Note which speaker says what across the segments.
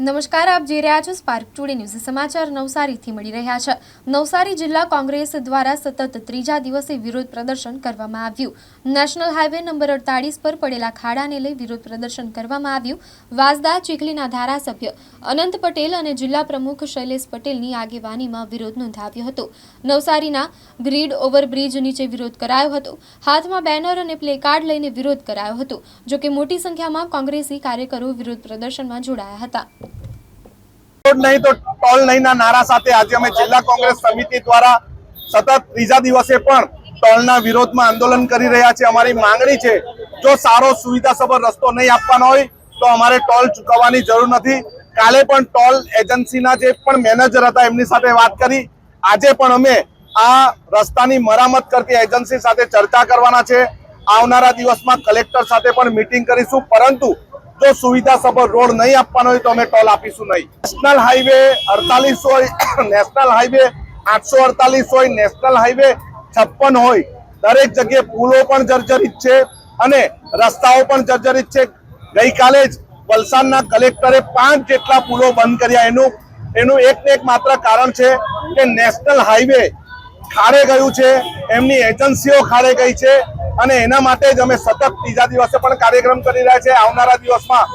Speaker 1: નમસ્કાર, આપ જોઈ રહ્યા છો સ્પાર્ક ટુડે ન્યૂઝ સમાચાર નવસારીથી મળી રહ્યા છે. નવસારી જિલ્લા કોંગ્રેસ દ્વારા સતત ત્રીજા દિવસે વિરોધ પ્રદર્શન કરવામાં આવ્યું. નેશનલ હાઈવે નંબર અડતાળીસ પર પડેલા ખાડાને લઈ વિરોધ પ્રદર્શન કરવામાં આવ્યું. વાસદા, ચીખલીના ધારાસભ્ય અનંત પટેલ અને જિલ્લા પ્રમુખ શૈલેષ પટેલની આગેવાનીમાં વિરોધ નોંધાવ્યો હતો. નવસારીના ગ્રીડ ઓવરબ્રિજ નીચે વિરોધ કરાયો હતો. હાથમાં બેનર અને પ્લેકાર્ડ લઈને વિરોધ કરાયો હતો, જોકે મોટી સંખ્યામાં કોંગ્રેસી કાર્યકરો વિરોધ પ્રદર્શનમાં જોડાયા હતા.
Speaker 2: રોડ નહીં તો ટોલ નહીં ના નારા સાથે આજે અમે જિલ્લા કોંગ્રેસ સમિતિ દ્વારા સતત ત્રીજા દિવસે પણ ટોલના વિરોધમાં આંદોલન કરી રહ્યા છે અમારી માંગણી છે, જો સારો સુવિધાસભર રસ્તો નહીં આપવાનો હોય, તો અમારે ટોલ ચૂકવવાની જરૂર નથી. કાલે પણ ટોલ એજન્સીના જે પણ મેનેજર હતા, એમની સાથે વાત કરી. આજે પણ અમે આ રસ્તાની મરામત કરતી એજન્સી સાથે ચર્ચા કરવાના છે. આવનારા દિવસમાં કલેક્ટર સાથે પણ મિટિંગ કરીશું. પરંતુ જો સુવિધા સભર રોડ નહીં આપવાનો હોય તો અમે ટોલ આપીશું નહીં. નેશનલ હાઈવે અડતાલીસ હોય નેશનલ હાઈવે આઠસો અડતાલીસ હોય નેશનલ હાઈવે છપ્પન હોય. દરેક જગ્યાએ પુલો પણ જર્જરિત છે અને રસ્તાઓ પણ જર્જરિત છે. ગઈકાલે જ વલસાડના કલેક્ટરે પાંચ જેટલા પુલો બંધ કર્યા. એનું એનું એક ને એક માત્ર કારણ છે કે નેશનલ હાઈવે ખાડે ગયું છે. એમની એજન્સીઓ ખાડે ગઈ છે. અને એના માટે જ અમે સતત ત્રીજા દિવસે પણ કાર્યક્રમ કરી રહ્યા છે આવનારા દિવસમાં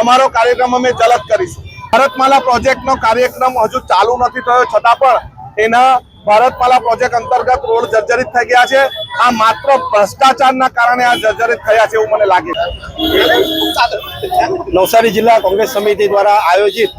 Speaker 2: અમારો કાર્યક્રમ અમે જલદ કરીશું. ભારતમાલા પ્રોજેક્ટનો કાર્યક્રમ હજુ ચાલુ નથી થયો, છતાં પણ એના ભારતમાલા પ્રોજેક્ટ અંતર્ગત રોડ જર્જરિત થઈ ગયા છે. આ માત્ર ભ્રષ્ટાચારના કારણે આ જર્જરિત થયા છે એવું મને લાગે
Speaker 3: નવસારી જિલ્લા કોંગ્રેસ સમિતિ દ્વારા આયોજિત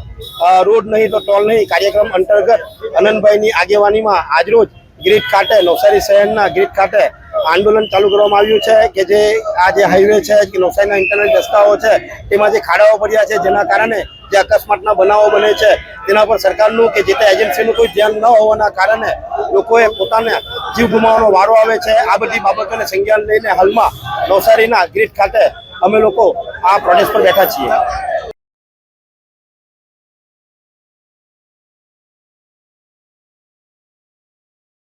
Speaker 3: રોડ નહીં તો ટોલ નહીં કાર્યક્રમ અંતર્ગત અનંતભાઈની આગેવાનીમાં આજરોજ ગ્રીટ ખાતે, નવસારી શહેરના ગ્રીટ ખાતે આંદોલન ચાલુ કરવામાં આવ્યું છે કે જે આ જે હાઈવે છે, કે નવસારીના ઇન્ટરનેટ રસ્તાઓ છે, તેમાં જે ખાડાઓ પડ્યા છે, જેના કારણે જે અકસ્માતના બનાવો બને છે, તેના પર સરકારનું કે જે તે એજન્સીનું કોઈ ધ્યાન ન હોવાના કારણે લોકોએ પોતાને જીવ ગુમાવવાનો વારો આવે છે. આ બધી બાબતોને સંજ્ઞાન લઈને હાલમાં નવસારીના ગ્રીડ ખાતે અમે લોકો આ પ્રોટેસ્ટ પર બેઠા છીએ.